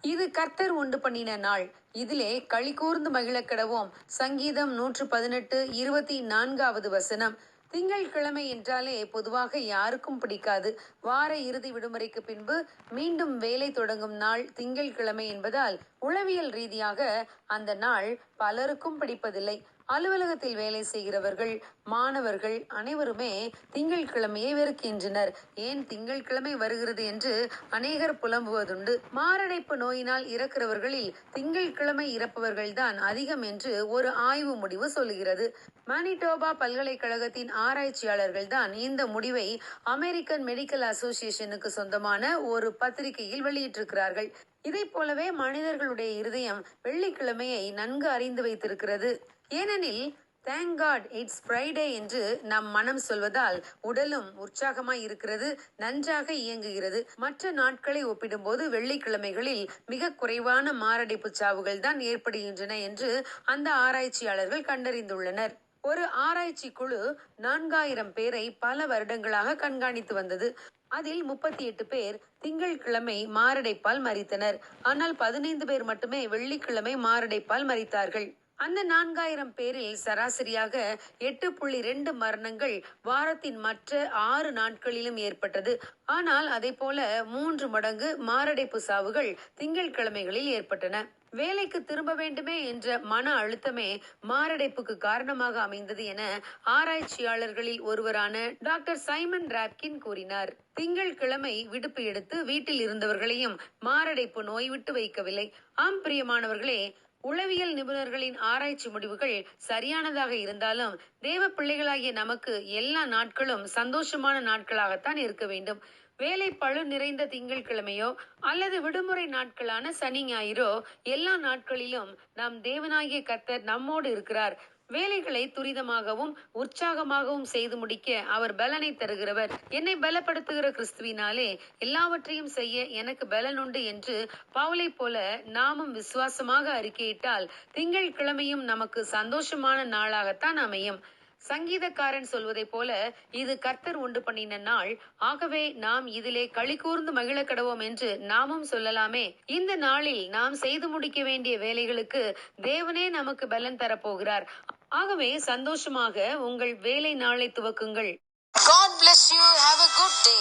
இது கர்த்தர் உண்டு பண்ணின நாள். இதிலே களி கூர்ந்து மகிழக் கிடவோம். சங்கீதம் நூற்று பதினெட்டு இருபத்தி நான்காவது வசனம். திங்கட்கிழமை என்றாலே பொதுவாக யாருக்கும் பிடிக்காது. வார இறுதி விடுமுறைக்கு பின்பு மீண்டும் வேலை தொடங்கும் நாள் திங்கட்கிழமை என்பதால் உளவியல் ரீதியாக அந்த நாள் பலருக்கும் பிடிப்பதில்லை. அலுவலகத்தில் வேலை செய்கிறவர்கள் மாணவர்கள் அனைவருமே திங்கட்கிழமையை வெறுக்கின்றனர். ஏன் திங்கட்கிழமை வருகிறது என்று அநேகர் புலம்புவதுண்டு. மாரடைப்பு நோயினால் இறக்கிறவர்களில் திங்கட்கிழமை இறப்பவர்கள்தான் அதிகம் என்று ஒரு ஆய்வு முடிவு சொல்லுகிறது. மனிடோபா பல்கலைக்கழகத்தின் ஆராய்ச்சியாளர்கள் தான் இந்த முடிவை அமெரிக்கன் மெடிக்கல் அசோசியேஷனுக்கு சொந்தமான ஒரு பத்திரிகையில் வெளியிட்டிருக்கிறார்கள். இதை போலவே மனிதர்களுடைய இருதயம் வெள்ளிக்கிழமையை நன்கு அறிந்து வைத்திருக்கிறது. ஏனெனில் தேங்க் காட் இட்ஸ் ஃப்ரைடே என்று நம் மனம் சொல்வதால் உடலும் உற்சாகமாய் இருக்கிறது நன்றாக இயங்குகிறது. மற்ற நாட்களை ஒப்பிடும்போது வெள்ளிக்கிழமைகளில் மிக குறைவான மாரடைப்பு சாவுகள் தான் ஏற்படுகின்றன என்று அந்த ஆராய்ச்சியாளர்கள் கண்டறிந்துள்ளனர். ஒரு ஆராய்ச்சி குழு நான்காயிரம் பேரை பல வருடங்களாக கண்காணித்து வந்தது. அதில் முப்பத்தி எட்டு பேர் திங்கட்கிழமை மாரடைப்பால் மறித்தனர். ஆனால் பதினைந்து பேர் மட்டுமே வெள்ளிக்கிழமை மாரடைப்பால் மறித்தார்கள். அந்த நான்காயிரம் பேரில் சராசரியாக எட்டு புள்ளி ரெண்டு மரணங்கள் வாரத்தின் மற்ற ஆறு நாட்களிலும் ஏற்பட்டது. ஆனால் அதை போல மூன்று மடங்கு மாரடைப்பு சாவுகள் திங்கட்கிழமைகளில் ஏற்பட்டன. வேலைக்கு திரும்ப வேண்டுமே என்ற மன அழுத்தமே மாரடைப்புக்கு காரணமாக அமைந்தது என ஆராய்ச்சியாளர்களில் ஒருவரான டாக்டர் சைமன் ராப்கின் கூறினார். திங்கட்கிழமை விடுப்பு எடுத்து வீட்டில் இருந்தவர்களையும் மாரடைப்பு நோய் விட்டு வைக்கவில்லை. ஆம் பிரியமானவர்களே உளவியல் நிபுணர்களின் ஆராய்ச்சி முடிவுகள் சரியானதாக இருந்தாலும் தேவ பிள்ளைகளாகிய நமக்கு எல்லா நாட்களும் சந்தோஷமான நாட்களாகத்தான் இருக்க வேண்டும். வேலை பழு நிறைந்த திங்கட்கிழமையோ அல்லது விடுமுறை நாட்களான சனி ஞாயிறோ எல்லா நாட்களிலும் நம் தேவனாகிய கர்த்தர் நம்மோடு இருக்கிறார். வேலைகளை துரிதமாகவும் உற்சாகமாகவும் செய்து முடிக்க அவர் பலனை தருகிறவர். என்னை பலப்படுத்துகிற கிறிஸ்துவினாலே எல்லாவற்றையும் செய்ய எனக்கு பலன் உண்டு என்று பவுலை போல நாமும் விசுவாசமாக அறிக்கையிட்டால் திங்கள் கிழமையும் நமக்கு சந்தோஷமான நாளாகத்தான் அமையும். சங்கீதக்காரன் சொல்வதை போல இது கர்த்தர் உண்டு பண்ணின நாள். ஆகவே நாம் இதிலே களி கூர்ந்து மகிழ கடவோம் என்று நாமும் சொல்லலாமே. இந்த நாளில் நாம் செய்து முடிக்க வேண்டிய வேலைகளுக்கு தேவனே நமக்கு பலன் தரப்போகிறார். ஆகவே சந்தோஷமாக உங்கள் வேலை நாளை துவக்குங்கள் God bless you. Have a good day.